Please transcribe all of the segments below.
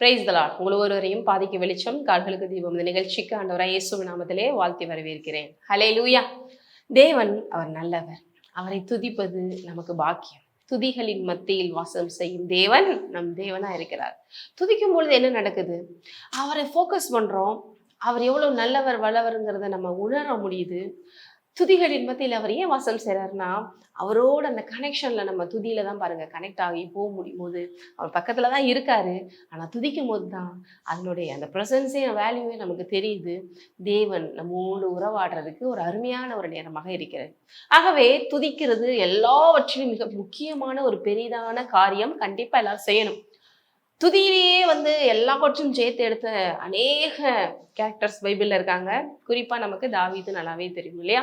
Price Dalal உங்கள் ஒருவரையும் பாதிக்க வெளிச்சம் கால்களுக்கு தீபம். இந்த நிகழ்ச்சிக்கு ஆண்டவராய் இயேசு நாமத்திலே வாழ்த்தி வரவேற்கிறேன். ஹலே லூயா தேவன் அவர் நல்லவர். அவரை துதிப்பது நமக்கு பாக்கியம். துதிகளின் மத்தியில் வாசம் செய்யும் தேவன் நம் தேவனா இருக்கிறார். துதிக்கும் பொழுது என்ன நடக்குது? அவரை ஃபோக்கஸ் பண்றோம். அவர் எவ்வளவு நல்லவர் வல்லவருங்கிறத நம்ம உணர முடியுது. துதிகளின் மத்தியில் அவர் ஏன் வாசல் செய்கிறாருன்னா அவரோட அந்த கனெக்ஷனில் நம்ம துதியில தான் பாருங்கள் கனெக்ட் ஆகி போக முடியும் போது அவர் பக்கத்தில் தான் இருக்காரு. ஆனால் துதிக்கும் போது தான் அதனுடைய அந்த ப்ரெசன்ஸே வேல்யூவே நமக்கு தெரியுது. தேவன் நம்மோடு உறவாடுறதுக்கு ஒரு அருமையான ஒரு நேரமாக இருக்கிறது ஆகவே துதிக்கிறது எல்லாவற்றிலும் மிக முக்கியமான ஒரு பெரிதான காரியம் கண்டிப்பாக எல்லாரும் செய்யணும். துதியிலேயே வந்து எல்லாவற்றும் சேர்த்து எடுத்த அநேக கேரக்டர்ஸ் பைபிளில் இருக்காங்க. குறிப்பா நமக்கு தாவீது நல்லாவே தெரியும் இல்லையா?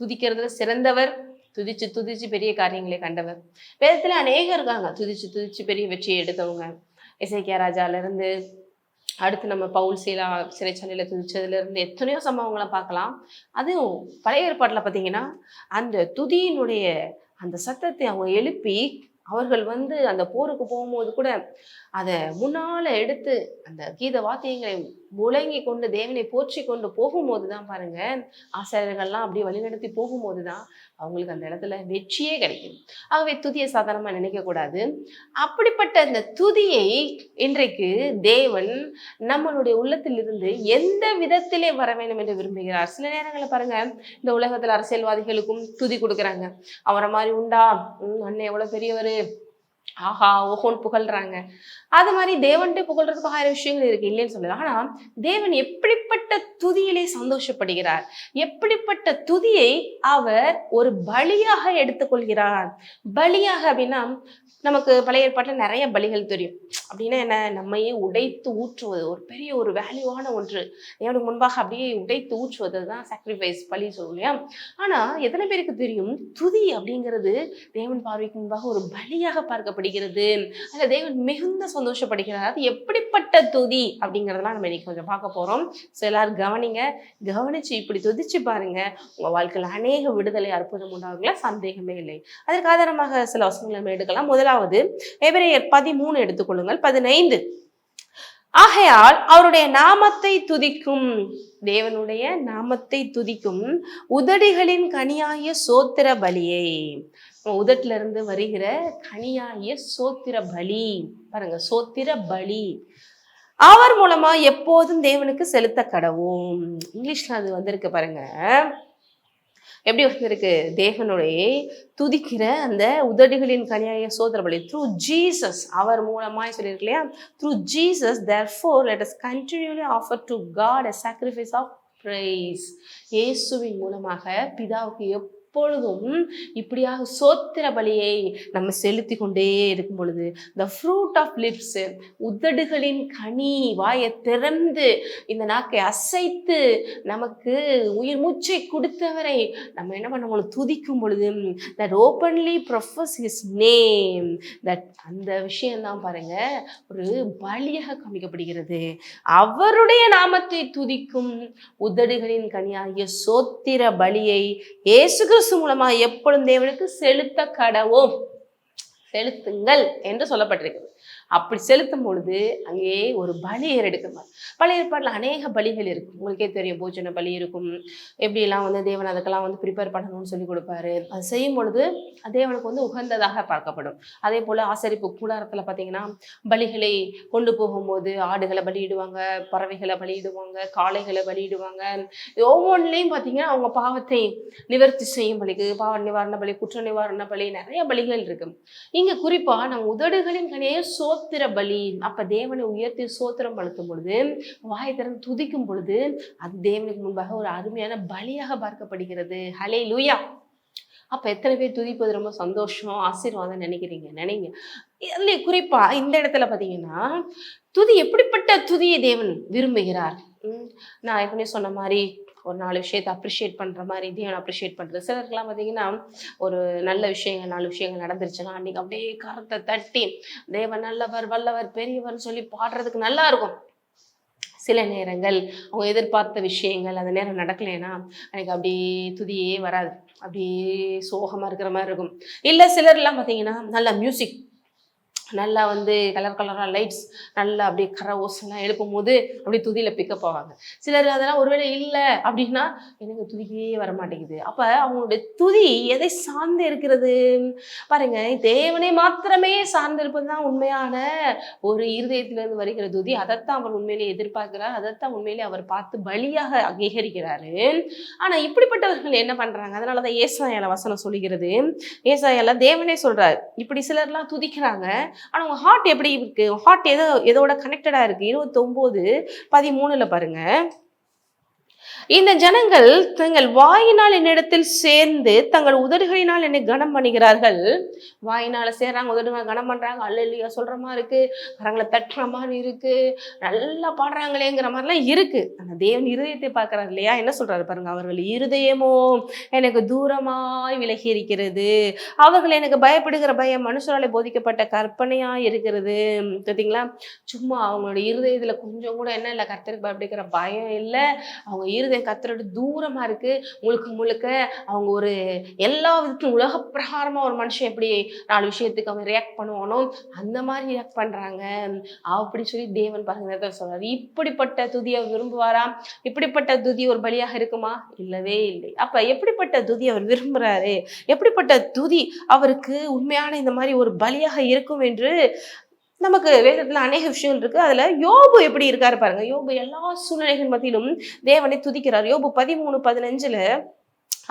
துதிக்கிறதுல சிறந்தவர் துதிச்சு துதிச்சு பெரிய காரியங்களை கண்டவர். வேதத்துல அநேகம் இருக்காங்க. துதிச்சு துதிச்சு பெரிய வெற்றியை எடுத்தவங்க. இசைக்கியா ராஜால இருந்து அடுத்து நம்ம பவுல் சீலா சிறைச்சாலையில துதிச்சதுல இருந்து எத்தனையோ சம்பவங்களை பார்க்கலாம். அதுவும் பழைய ஏற்பாட்டில் பார்த்தீங்கன்னா அந்த துதியினுடைய அந்த சத்தத்தை அவங்க எழுப்பி அவர்கள் வந்து அந்த போருக்கு போகும்போது கூட அதை முன்னால எடுத்து அந்த கீத வாத்தியங்களை முழங்கி கொண்டு தேவனை போற்றி கொண்டு போகும்போது தான் பாருங்க ஆசிரியர்கள்லாம் அப்படியே வழிநடத்தி போகும்போது தான் அவங்களுக்கு அந்த இடத்துல வெற்றியே கிடைக்கும். ஆகவே துதியை சாதாரணமாக நினைக்கக்கூடாது அப்படிப்பட்ட அந்த துதியை இன்றைக்கு தேவன் நம்மளுடைய உள்ளத்திலிருந்து எந்த விதத்திலே வர வேண்டும் என்று விரும்புகிறார்? சில நேரங்களில் பாருங்க இந்த உலகத்தில் அரசியல்வாதிகளுக்கும் துதி கொடுக்குறாங்க. அவரை மாதிரி உண்டா? அண்ணன் எவ்வளோ பெரியவர். ஆஹா ஓஹோன்னு புகழ்றாங்க. அது மாதிரி தேவன்ட்டு புகழ்றதுக்கு ஆயிரம் விஷயங்கள் இருக்கு இல்லைன்னு சொல்லல. ஆனா தேவன் எப்படிப்பட்ட துதியிலே சந்தோஷப்படுகிறார்? எப்படிப்பட்ட துதியை அவர் ஒரு பலியாக எடுத்துக்கொள்கிறார்? பலியாக அப்படின்னா நமக்கு பழைய ஏற்பாட்டில் நிறைய பலிகள் தெரியும். அப்படின்னா என்ன? நம்மையே உடைத்து ஊற்றுவது. ஒரு பெரிய ஒரு வேல்யூவான ஒன்று. தேவனுக்கு முன்பாக அப்படியே உடைத்து ஊற்றுவது தான் சாக்ரிஃபைஸ் பலி சொல்லுவோம் ஆனா எத்தனை பேருக்கு தெரியும்? துதி அப்படிங்கிறது தேவன் பார்வைக்கு முன்பாக ஒரு பலியாக சந்தோஷப்படுகிறது அதில் தேவன் மிகுந்த சந்தோஷப்படுகிறார். அது எப்படிப்பட்ட துதி அப்படிங்கிறதெல்லாம் நம்ம இன்னைக்கு கொஞ்சம் பார்க்க போறோம். ஸோ எல்லாரும் கவனிங்க. கவனிச்சு இப்படி துதிச்சு பாருங்க. உங்க வாழ்க்கையில் அநேக விடுதலை அற்புதம் உண்டாகுங்களா? சந்தேகமே இல்லை. அதற்கு ஆதாரமாக சில வசனங்களை நம்ம எடுக்கலாம். முதலாவது எபிரேயர் பதிமூணு எடுத்துக்கொள்ளுங்கள் பதினைந்து ஆகையால் அவருடைய நாமத்தை துதிக்கும் தேவனுடைய நாமத்தை துதிக்கும் உதடுகளின் கனியாய சோத்திர பலியை. உதட்டில இருந்து வருகிற கனியாகிய சோத்திர பலி. பாருங்க சோத்திர பலி. அவர் மூலமா எப்போதும் தேவனுக்கு செலுத்த கடவும் இங்கிலீஷ்ல அது வந்திருக்கு பாருங்க. எப்படி வந்திருக்கு? தேவனுடைய துதிக்கிற அந்த உதடுகளின் கனியாய சோதர பலி. த்ரூ ஜீசஸ் அவர் மூலமாய் சொல்லியிருக்கு இல்லையா? Through Jesus therefore let us continually offer to God a sacrifice of praise இயேசுவின் மூலமாக பிதாவுக்கு எப்பொழுதும் இப்படியாக சோத்திர பலியை நம்ம செலுத்தி கொண்டே இருக்கும் பொழுது த ஃப்ரூட் ஆஃப் லிப்ஸ் உதடுகளின் கனி வாயை திறந்து இந்த நாக்கை அசைத்து நமக்கு உயிர் மூச்சை கொடுத்தவரை நம்ம என்ன பண்ணணும் துதிக்கும் பொழுது that openly profess his name that அந்த விஷயம்தான் பாருங்க ஒரு பலியாக காமிக்கப்படுகிறது. அவருடைய நாமத்தை துதிக்கும் உதடுகளின் கனியாகிய சோத்திர பலியை இயேசுக்கு கிறிஸ்து மூலமாக எப்பொழுதும் தேவனுக்கு செலுத்த கடவோம் செலுத்துங்கள் என்று சொல்லப்பட்டிருக்கிறது. அப்படி செலுத்தும் பொழுது அங்கே ஒரு பலி ஏறெடுக்குமா. பழைய ஏற்பாட்டில் அநேக பலிகள் இருக்கும். உங்களுக்கே தெரியும் பூஜன பலி இருக்கும். எப்படியெல்லாம் வந்து தேவன் அதுக்கெல்லாம் வந்து ப்ரிப்பேர் பண்ணணும்னு சொல்லி கொடுப்பாரு. அது செய்யும் பொழுது தேவனுக்கு வந்து உகந்ததாக பார்க்கப்படும். அதே போல் ஆசரிப்பு கூடாரத்தில் பார்த்தீங்கன்னா பலிகளை கொண்டு போகும்போது ஆடுகளை பலியிடுவாங்க பறவைகளை பலியிடுவாங்க காளைகளை பலியிடுவாங்க. இது ஒவ்வொன்றிலையும் பார்த்தீங்கன்னா அவங்க பாவத்தை நிவர்த்தி செய்யும் பலிக்கு பாவ நிவாரண பலி குற்ற நிவாரண பலி நிறைய பலிகள் இருக்கு. இங்கே குறிப்பாக நம்ம உதடுகளின் கனியே சோத்திர பலி. அப்ப தேவனை உயர்த்தி சோத்திரம் படுத்தும் பொழுது வாய் திறந்து துதிக்கும் பொழுது அது தேவனுக்கு முன்பாக ஒரு அருமையான பலியாக பார்க்கப்படுகிறது. ஹலே லூயா அப்ப எத்தனை பேர் துதிப்பது ரொம்ப சந்தோஷம் ஆசீர்வாதம் நினைக்கிறீங்க? நினைங்க. இல்லை குறிப்பா இந்த இடத்துல பாத்தீங்கன்னா துதி எப்படிப்பட்ட துதியை தேவன் விரும்புகிறார்? உம் நான் ஏற்கனவே சொன்ன மாதிரி ஒரு நாலு விஷயத்தை அப்ரிஷியேட் பண்ணுற மாதிரி இதையும் அப்ரிஷியேட் பண்ணுறது சிலருக்குலாம் பார்த்தீங்கன்னா ஒரு நல்ல விஷயங்கள் நாலு விஷயங்கள் நடந்துருச்சுன்னா அன்னைக்கு அப்படியே கரத்தை தட்டி தேவன் நல்லவர் வல்லவர் பெரியவர்னு சொல்லி பாடுறதுக்கு நல்லா இருக்கும். சில நேரங்கள் அவங்க எதிர்பார்த்த விஷயங்கள் அந்த நேரம் நடக்கலைன்னா எனக்கு அப்படியே துதியே வராது. அப்படியே சோகமாக இருக்கிற மாதிரி இருக்கும். இல்லை சிலர்லாம் பார்த்தீங்கன்னா நல்ல மியூசிக் நல்லா வந்து கலர் கலராக லைட்ஸ் நல்லா அப்படியே கரை ஓசெல்லாம் எழுப்பும் போது அப்படியே துதியில் பிக்கப் ஆவாங்க. சிலர் அதெல்லாம் ஒருவேளை இல்லை அப்படின்னா எனக்கு துதிக்கவே வர மாட்டேங்குது அப்போ அவங்களுடைய துதி எதை சார்ந்து இருக்கிறது? பாருங்க தேவனை மாத்திரமே சார்ந்து இருப்பது தான் உண்மையான ஒரு இருதயத்திலிருந்து வருகிற துதி. அதைத்தான் அவர் உண்மையிலே எதிர்பார்க்கிறார். அதைத்தான் உண்மையிலே அவர் பார்த்து பலியாக அங்கீகரிக்கிறாரு. ஆனால் இப்படிப்பட்டவர்கள் என்ன பண்ணுறாங்க அதனால தான் ஏசாயால வசனம் சொல்லுகிறது. ஏசாயால தேவனே சொல்கிறார் இப்படி சிலர்லாம் துதிக்கிறாங்க. ஆனால் உங்கள் ஹார்ட் எப்படி இருக்கு? ஹார்ட் எதோ எதோட கனெக்டடாக இருக்கு. இருபத்தொம்போது பதிமூணுல பாருங்க. இந்த ஜனங்கள் தங்கள் வாயினால் என்னிடத்தில் சேர்ந்து தங்கள் உதடுகளினால் என்னை கனம் பண்ணுகிறார்கள். வாயினால சேர்றாங்க உதடுகள் கனம் பண்றாங்க. அல்லையா சொல்ற மாதிரி இருக்கு. கரங்களை தட்டுற மாதிரி இருக்கு. நல்லா பாடுறாங்களேங்கிற மாதிரிலாம் இருக்கு. அந்த தேவன் இருதயத்தை பார்க்கறாரு இல்லையா? என்ன சொல்றாரு பாருங்க அவர்கள் இருதயமோ எனக்கு தூரமாய் விலகி இருக்கிறது. அவர்கள் எனக்கு பயப்படுகிற பயம் மனுஷராலே போதிக்கப்பட்ட கற்பனையா இருக்கிறது. பார்த்தீங்களா சும்மா அவங்களோட இருதயத்துல கொஞ்சம் கூட என்ன இல்லை கர்த்தருக்கு பயப்படுகிற பயம் இல்லை. அவங்க இருதயம் கத்தரோட தூரமா இருக்கு. முழுக்க முழுக்க அவங்க ஒரு எல்லா விதத்திலும் உலக பிரகாரமாக ஒரு மனுஷன் எப்படி நாலு விஷயத்துக்கு அவன் ரியாக்ட் பண்ணுவானோ அந்த மாதிரி ரியாக்ட் பண்றாங்க. அப்படி சொல்லி தேவன் பாருங்க சொல்றாரு. இப்படிப்பட்ட துதியை விரும்புவாராம் இப்படிப்பட்ட துதி ஒரு பலியாக இருக்குமா? இல்லவே இல்லை. அப்போ எப்படிப்பட்ட துதி அவர் விரும்புறாரு? எப்படிப்பட்ட துதி அவருக்கு உண்மையான இந்த மாதிரி ஒரு பலியாக இருக்கும் என்று நமக்கு வேதத்தில் அநேக விஷயங்கள் இருக்குது அதில் யோபு எப்படி இருக்காரு பாருங்க. யோபு எல்லா சூழ்நிலைகள் மத்தியிலும் தேவனை துதிக்கிறார். யோபு பதிமூணு பதினஞ்சில்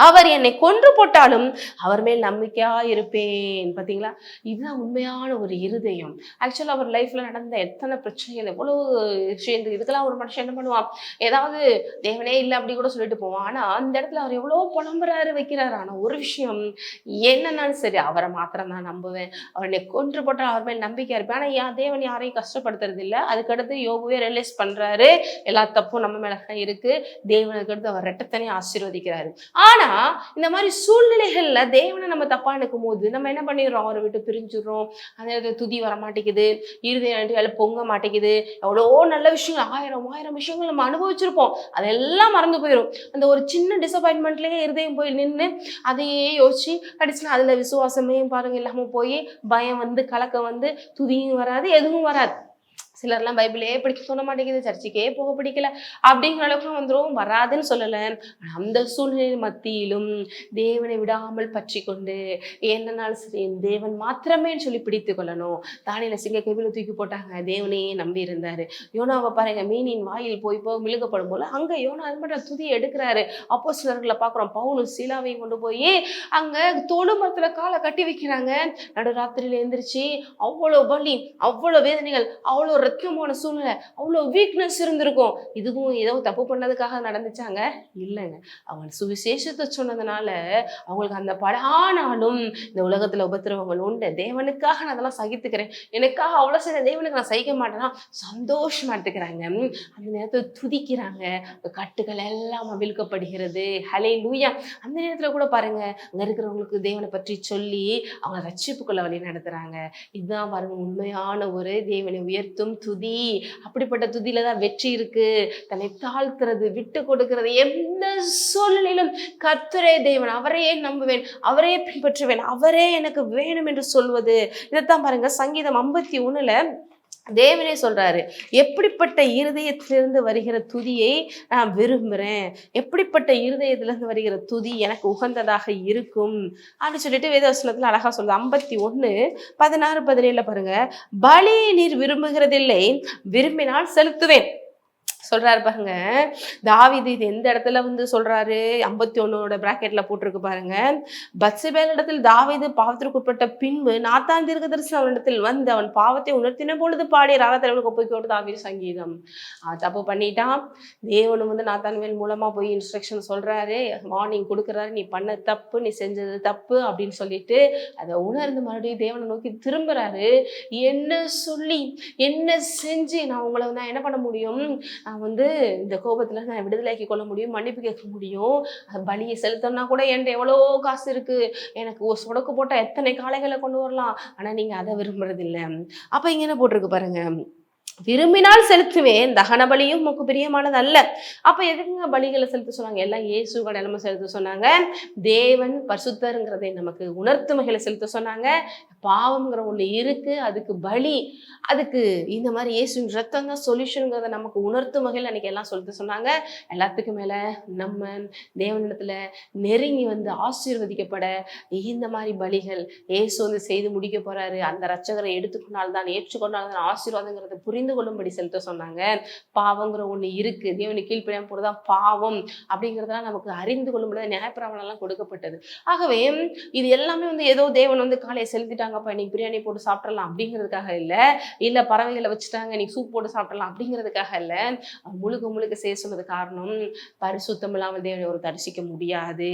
அவர் என்னை கொன்று போட்டாலும் அவர் மேல் நம்பிக்கையா இருப்பேன். பாத்தீங்களா இதுதான் உண்மையான ஒரு இருதயம். ஆக்சுவலாக அவர் லைஃப்ல நடந்த எத்தனை பிரச்சனைகள் எவ்வளவு விஷயங்கள் இதுக்கெல்லாம் ஒரு மனுஷன் என்ன பண்ணுவான்? ஏதாவது தேவனே இல்லை அப்படி கூட சொல்லிட்டு போவான். ஆனா அந்த இடத்துல அவர் எவ்வளவு புலம்புறாரு வைக்கிறாரு. ஆனா ஒரு விஷயம் என்னன்னாலும் சரி அவரை மாத்திரம் தான் நம்புவேன். அவர் என்னை கொன்று போட்டால் அவர் மேல் நம்பிக்கையா இருப்பேன். ஆனா என் தேவன் யாரையும் கஷ்டப்படுத்துறது இல்லை. அதுக்கடுத்து யோகுவே ரியலைஸ் பண்றாரு. எல்லா தப்பும் நம்ம மேல தான் இருக்கு. தேவனுக்கு அடுத்து அவர் ரெட்டத்தனையும் ஆசீர்வதிக்கிறாரு. ஆனா இந்த மாதிரி சூழ்நிலைகள்ல தேவனை நம்ம தப்பா நினைக்கும் போது நம்ம என்ன பண்ணிடுறோம்? அவரை விட்டு பிரிஞ்சுடுறோம். அந்த நேரத்தில் துதி வர மாட்டேங்குது இருதயம் பொங்க மாட்டேங்குது. எவ்வளோ நல்ல விஷயங்கள் ஆயிரம் ஆயிரம் விஷயங்கள் நம்ம அனுபவிச்சிருப்போம். அதெல்லாம் மறந்து போயிடும் அந்த ஒரு சின்ன டிசப்பாயின்மெண்ட்லயே இருதயம் போய் நின்று அதையே யோசிச்சு கடைசியில் அதுல விசுவாசமே பாருங்க இல்லாம போய் பயம் வந்து கலக்கம் வந்து துதியும் வராது எதுவும் வராது. சிலர்லாம் பைபிளே படிக்க சொல்ல மாட்டேங்குது சர்ச்சுக்கே போக பிடிக்கல அப்படிங்கிற அளவுக்கு வந்துடும் வராதுன்னு சொல்லலை. அந்த சூழ்நிலை மத்தியிலும் தேவனை விடாமல் பற்றி கொண்டு என்னன்னாலும் சரி என் தேவன் மாத்திரமேன்னு சொல்லி பிடித்து கொள்ளணும். தானியில சிங்க கபில தூக்கி போட்டாங்க தேவனையே நம்பி இருந்தாரு. யோனாவை பாருங்க மீனின் வாயில் போய் போய் மிழுகப்படும் போல அங்க யோனா அது மட்டும் துதி எடுக்கிறாரு. அப்போ சிலர்களை பார்க்குறோம் பவுலும் சீலாவையும் கொண்டு போய் அங்க தொழு மரத்துல காலை கட்டி வைக்கிறாங்க. நடுராத்திரியில எந்திரிச்சு அவ்வளோ வலி அவ்வளோ வேதனைகள் அவ்வளோ ரத்தமான சூழ்நிலை. அவ்வளோ வீக்னஸ் இருந்திருக்கும். இதுவும் ஏதோ தப்பு பண்ணதுக்காக நடந்துச்சாங்க? இல்லைங்க. அவங்க சுவிசேஷத்தை சொன்னதுனால அவங்களுக்கு அந்த படானாலும் இந்த உலகத்தில் உபத்திரவங்கள் உண்டு. தேவனுக்காக நான் அதெல்லாம் சகித்துக்கிறேன். எனக்காக அவ்வளோ சில தேவனுக்கு நான் சகிக்க மாட்டேன்னா சந்தோஷமா எடுத்துக்கிறாங்க. அந்த நேரத்தில் துதிக்கிறாங்க. கட்டுகள் எல்லாம் அவிழ்க்கப்படுகிறது. ஹலே லூயா அந்த நேரத்தில் கூட பாருங்க அங்கே இருக்கிறவங்களுக்கு தேவனை பற்றி சொல்லி அவங்க ரட்சிப்புக்குள்ள வழி நடத்துகிறாங்க இதுதான் பாருங்க உண்மையான ஒரு தேவனை உயர்த்தும் துதி. அப்படிப்பட்ட துதியில தான் வெற்றி இருக்கு. தன்னை தாழ்த்துறது விட்டு கொடுக்கிறது எந்த சூழ்நிலையிலும் கர்த்தரே தேவன் அவரையே நம்புவேன் அவரையே பின்பற்றுவேன் அவரே எனக்கு வேணும் என்று சொல்வது. இதைத்தான் பாருங்க சங்கீதம் ஐம்பத்தி ஒண்ணுல தேவனே சொல்கிறாரு எப்படிப்பட்ட இருதயத்திலிருந்து வருகிற துதியை நான் விரும்புகிறேன் எப்படிப்பட்ட இருதயத்திலிருந்து வருகிற துதி எனக்கு உகந்ததாக இருக்கும். அப்படின்னு சொல்லிட்டு வேதவசனத்தில் அழகாக சொல்லுது. ஐம்பத்தி ஒன்று பதினாறு பதினேழில் பாருங்கள் பலி நீர் விரும்புகிறதில்லை விரும்பினால் செலுத்துவேன். சொல்றாரு பாருங்க. தாவிது இது எந்த இடத்துல வந்து சொல்றாரு? ஐம்பத்தி ஒன்னோட ப்ராக்கெட்டில் போட்டிருக்கு பாருங்க. பத்சபேல் இடத்தில் தாவீது பாவத்திற்கு உட்பட்ட பின்பு நாத்தான் தீர்க்கதரிசி அவனிடத்தில் வந்து அவன் பாவத்தை உணர்த்தின பொழுது பாடிய ராகத்தலைவனுக்கு ஒப்புக்கை கேட்டு தாவீது சங்கீதம். தப்பு பண்ணிட்டான். தேவனு வந்து நாத்தான்வேல் மூலமா போய் இன்ஸ்ட்ரக்ஷன் சொல்றாரு. மார்னிங் கொடுக்குறாரு. நீ பண்ண தப்பு நீ செஞ்சது தப்பு அப்படின்னு சொல்லிட்டு அதை உணர்ந்து மறுபடியும் தேவனை நோக்கி திரும்புறாரு. என்ன சொல்லி என்ன செஞ்சு நான் உங்களை நான் என்ன பண்ண முடியும்? நான் வந்து இந்த கோபத்தில் நான் விடுதலையாக்கி கொள்ள முடியும் மன்னிப்பு கேட்க முடியும். அது பலியை செலுத்தணும்னா கூட என்கிட்ட எவ்வளோ காசு இருக்குது எனக்கு ஒரு சொடக்கு போட்டால் எத்தனை காளைகளை கொண்டு வரலாம். ஆனால் நீங்கள் அதை விரும்புறதில்லை. அப்போ இங்கே என்ன போட்டிருக்கு பாருங்கள் விரும்பினால் செலுத்துவேன். தகன பலியும் உமக்கு பிரியமானது அல்ல. அப்ப எதுக்குங்க பலிகளை செலுத்த சொன்னாங்க? எல்லாம் இயேசுவோட நிலைமை செலுத்த சொன்னாங்க. தேவன் பரிசுத்தருங்கிறதை நமக்கு உணர்த்து செலுத்த சொன்னாங்க. பாவம்ங்கிற ஒண்ணு இருக்கு அதுக்கு பலி அதுக்கு இந்த மாதிரி இயேசுவின் ரத்தம் தான் சொல்யூஷனுங்கிறத நமக்கு உணர்த்து வகையில் அன்னைக்கு எல்லாம் சொல்லிட்டு சொன்னாங்க. எல்லாத்துக்கும் மேல நம்ம தேவனிடத்துல நெருங்கி வந்து ஆசீர்வதிக்கப்பட இந்த மாதிரி பலிகள் இயேசு வந்து செய்து முடிக்க போறாரு. அந்த ரட்சகரை எடுத்துக்கொண்டால்தான் ஏற்றுக்கொண்டால்தான் தான் ஆசீர்வாதங்கிறத புரிந்து கொள்ளும்படி செலுத்த சொன்னாங்க. பாவங்கிற ஒன்று இருக்கு. தேவனை கீழ்ப்படியாமல் போறதுதான் பாவம் அப்படிங்கிறதெல்லாம் நமக்கு அறிந்து கொள்ளும்படி நியாயப்பிரமாணம் கொடுக்கப்பட்டது. ஆகவே இது எல்லாமே வந்து ஏதோ தேவன் வந்து காலையை செலுத்திட்டாங்கப்பா இன்னைக்கு பிரியாணி போட்டு சாப்பிடலாம் அப்படிங்கிறதுக்காக இல்ல. இல்ல பறவைகளை வச்சுட்டாங்க இன்னைக்கு சூப் போட்டு சாப்பிடலாம் அப்படிங்கிறதுக்காக இல்ல. முழுக்க முழுக்க செய்ய சொன்னது காரணம் பரிசுத்தம் இல்லாமல் தேவனை ஒரு தரிசிக்க முடியாது.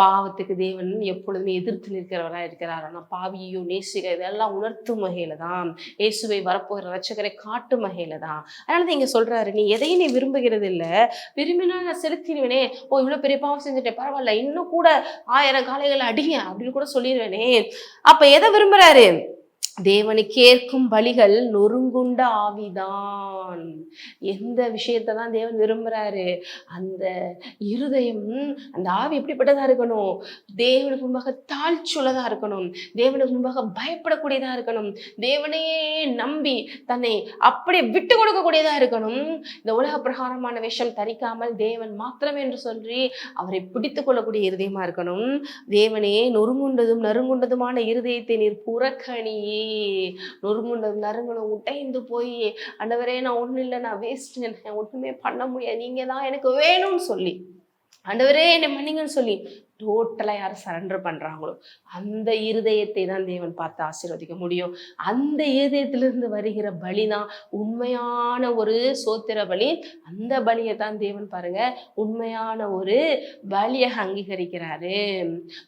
பாவத்துக்கு தேவன் எப்பொழுதுமே எதிர்த்து நிற்கிறவரா இருக்கிறார். ஆனால் பாவியையோ நேசிக இதெல்லாம் உணர்த்தும் வகையில தான் இயேசுவை வரப்போகிற ரச்சகரை காட்டும் வகையில தான் அதனால தான் இங்க சொல்றாரு நீ எதையும் நீ விரும்புகிறது இல்ல விரும்பினா நான் செலுத்திடுவேனே ஓ இவ்வளவு பெரிய பாவம் செஞ்சுட்டேன் பரவாயில்ல இன்னும் கூட ஆயிரம் காளைகளை அடிங்க அப்படின்னு கூட சொல்லிடுவேனே அப்ப எதை விரும்புறாரு தேவனுக்கு கேட்கும் பலிகள் நொறுங்குண்ட ஆவிதான். எந்த விஷயத்தை தான் தேவன் விரும்புறாரு? அந்த இருதயம் அந்த ஆவி எப்படிப்பட்டதாக இருக்கணும்? தேவனுக்கு முன்பாக தாழ்ச்சுள்ளதாக இருக்கணும். தேவனுக்கு முன்பாக பயப்படக்கூடியதாக இருக்கணும். தேவனையே நம்பி தன்னை அப்படியே விட்டு கொடுக்கக்கூடியதாக இருக்கணும். இந்த உலக பிரகாரமான விஷம் தரிக்காமல் தேவன் மாத்திரம் என்று சொல்லி அவரை பிடித்து கொள்ளக்கூடிய இருதயமாக இருக்கணும். தேவனே நொறுங்குண்டதும் நறுங்குண்டதுமான இருதயத்தை நீர் புறக்கணியே நொறுங்குண்டதும் நறுங்குண்டும் உடைந்து போய் அண்டவரே நான் ஒண்ணும் இல்லை நான் வேஸ்ட் நான் ஒண்ணுமே பண்ண முடியாது. நீங்கள் தான் எனக்கு வேணும்னு சொல்லி. ஆண்டவரே என்னை மன்னிங்கன்னு சொல்லி. டோட்டலா யார் சரண்டர் பண்றாங்களோ அந்த இருதயத்தை தான் தேவன் பார்த்து ஆசீர்வதிக்க முடியும். அந்த இருதயத்திலிருந்து வருகிற பலி தான் உண்மையான ஒரு சோத்திர பலி. அந்த பலியை தான் தேவன் பாருங்க உண்மையான ஒரு பலியை அங்கீகரிக்கிறாரு.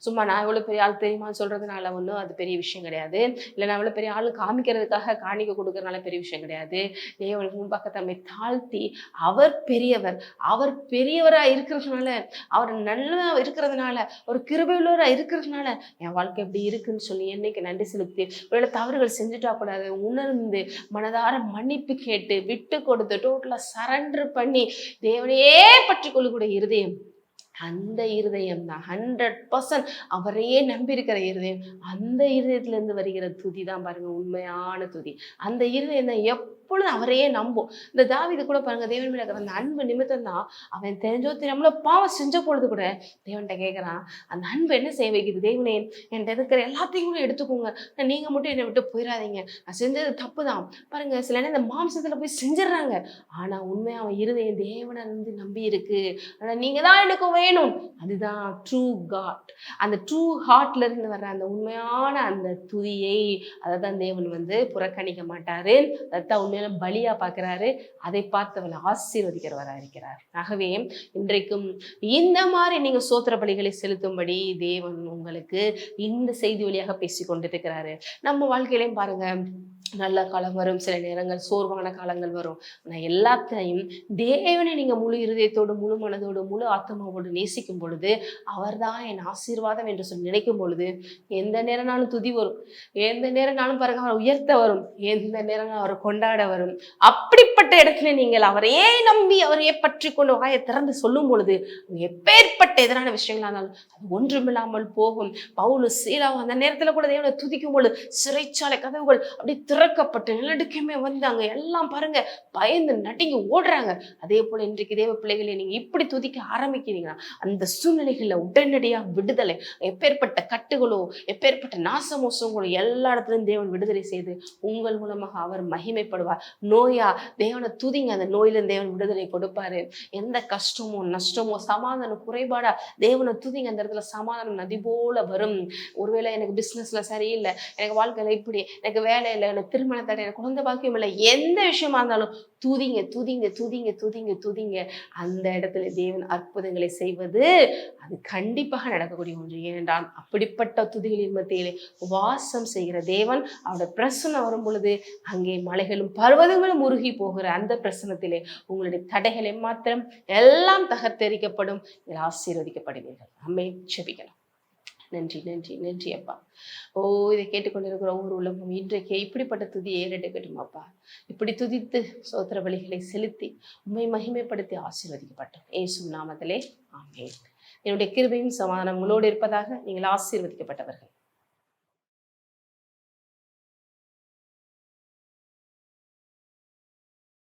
சும்மா நான் எவ்வளோ பெரிய ஆள் தெரியுமான்னு சொல்றதுனால ஒன்றும் அது பெரிய விஷயம் கிடையாது. இல்லை நான் எவ்வளோ பெரிய ஆள் காமிக்கிறதுக்காக காணிக்க கொடுக்கறதுனால பெரிய விஷயம் கிடையாது. தேவனுக்கு முன்பாக்க தம்மை தாழ்த்தி அவர் பெரியவர் அவர் பெரியவரா இருக்கிறதுனால அவர் நல்லதா இருக்கிறதுனால ஒரு கிருபையுள்ளவரா இருக்கிறதுனால என் வாழ்க்கை எப்படி இருக்குன்னு சொல்லி என்னைக்கு நன்றி செலுத்தி ஒருவேளை தவறுகள் செஞ்சுட்டா கூடாது உணர்ந்து மனதார மன்னிப்பு கேட்டு விட்டு கொடுத்து டோட்டலா சரண்டர் பண்ணி தேவனையே பற்றி கொள்ளக்கூடிய இருதயம். அந்த இருதயம் தான். ஹண்ட்ரட் பர்சன்ட் அவரையே நம்பி இருக்கிற இருதயம். அந்த இருதயத்திலேருந்து வருகிற துதி தான் பாருங்கள் உண்மையான துதி. அந்த இருதயம் தான் எப்பொழுதும் அவரையே நம்பும். இந்த தாவிது கூட பாருங்க தேவன் மேலே இருக்கிற அந்த அன்பு நிமித்தம் தான் அவன் தெரிஞ்சோ தெரியாமல பாவம் செஞ்ச பொழுது கூட தேவன்கிட்ட கேட்குறான் அந்த அன்பு என்ன செய்ய வைக்குது தேவனே? என்கிட்ட இருக்கிற எல்லாத்தையும் கூட எடுத்துக்கோங்க. நீங்கள் மட்டும் என்னை விட்டு போயிடாதீங்க நான் செஞ்சது தப்பு தான். பாருங்க சில நேரம் இந்த மாம்சத்தில் போய் செஞ்சிடுறாங்க. ஆனால் உண்மையாக அவன் இருதயம் தேவனை வந்து நம்பி இருக்கு. ஆனால் நீங்கள் தான் எனக்கு வேணும். அதுதான் ட்ரூ காட் அந்த ட்ரூ ஹார்ட்ல இருந்து வர்ற அந்த உண்மையான அந்த துதியை அதை தான் தேவன் வந்து புறக்கணிக்க மாட்டாரு. அதைத்தான் உண்மையான பலியா பார்க்கிறாரு அதை பார்த்தவளை ஆசீர்வதிக்கிறவராக இருக்கிறார். ஆகவே இன்றைக்கும் இந்த மாதிரி நீங்க சோத்திர பலிகளை செலுத்தும்படி தேவன் உங்களுக்கு இந்த செய்தி வழியாக பேசி கொண்டிருக்கிறாரு. நம்ம வாழ்க்கையிலையும் பாருங்க நல்ல காலம் வரும் சில நேரங்கள் சோர்வான காலங்கள் வரும். ஆனால் எல்லாத்தையும் தேவனை நீங்க முழு இருதயத்தோடு முழு மனதோடு முழு ஆத்மாவோடு நேசிக்கும் பொழுது அவர்தான் என் ஆசீர்வாதம் என்று சொல்லி நினைக்கும் பொழுது எந்த நேரம்னாலும் துதி வரும். எந்த நேரம்னாலும் பாருங்க அவர் உயர்த்த வரும். எந்த நேரம் அவரை கொண்டாட வரும். அப்படிப்பட்ட இடத்துல நீங்கள் அவரையே நம்பி அவரையே பற்றி கொண்டு வாயை திறந்து சொல்லும் பொழுது எப்பேற்பட்ட எதிரான விஷயங்களா இருந்தாலும் அது ஒன்றுமில்லாமல் போகும். பவுலு சீலாவும் அந்த நேரத்தில் கூட தேவனை துதிக்கும் பொழுது சிறைச்சாலை கதவுகள் அப்படி திறக்கப்பட்டு நிலடுக்கமே வந்தாங்க. எல்லாம் பாருங்க பயந்து நடுங்கி ஓடுறாங்க. அதே போல இன்றைக்கு தேவ பிள்ளைகளை நீங்க இப்படி துதிக்க ஆரம்பிக்கிறீங்கன்னா அந்த சூழ்நிலைகள்ல உடனடியா விடுதலை எப்பேற்பட்ட கட்டுகளோ எப்பேற்பட்ட நாசமோசங்களோ எல்லா இடத்துலயும் தேவன் விடுதலை செய்து உங்கள் மூலமாக அவர் மகிமைப்படுவார். நோயா தேவனை துதிங்க அந்த நோயிலிருந்து தேவன் விடுதலை கொடுப்பாரு. எந்த கஷ்டமோ நஷ்டமோ சமாதானம் குறைபாடா தேவனை துதிங்க அந்த இடத்துல சமாதானம் நதி போல வரும். ஒருவேளை எனக்கு பிசினஸ்ல சரியில்லை எனக்கு வாழ்க்கையில இப்படி எனக்கு வேலை இல்லை எனக்கு திருமண தடையில குழந்தை பாக்கியம் இல்லை. எந்த விஷயமா இருந்தாலும் துதிங்க துதிங்க துதிங்க துதிங்க துதிங்க. அந்த இடத்துல தேவன் அற்புதங்களை செய்வது அது கண்டிப்பாக நடக்கக்கூடிய ஒன்று. ஏனென்றால் அப்படிப்பட்ட துதிகளின் மத்தியிலே வாசம் செய்கிற தேவன் அவருடைய பிரசனம் வரும் பொழுது அங்கே மலைகளும் பர்வதங்களும் உருகி போகிற அந்த பிரசனத்திலே உங்களுடைய தடைகளை மாத்திரம் எல்லாம் தகர்த்தெரிக்கப்படும். இதில் ஆசீர்வதிக்கப்படுவீர்கள். அம்மே செபிக்கலாம் நன்றி நன்றி நன்றி அப்பா. ஓ இதை கேட்டுக்கொண்டிருக்கிற ஒவ்வொரு உள்ளமும் இன்றைக்கு இப்படிப்பட்ட துதி ஏறெடுக்கட்டும் அப்பா இப்படி துதித்து சோத்திர வழிகளை செலுத்தி உண்மை மகிமைப்படுத்தி ஆசீர்வதிக்கப்பட்டோம். ஏசும் நாமத்திலே ஆமென். என்னுடைய கிருபையும் சமாதானம் உங்களோடு இருப்பதாக நீங்கள் ஆசீர்வதிக்கப்பட்டவர்கள்.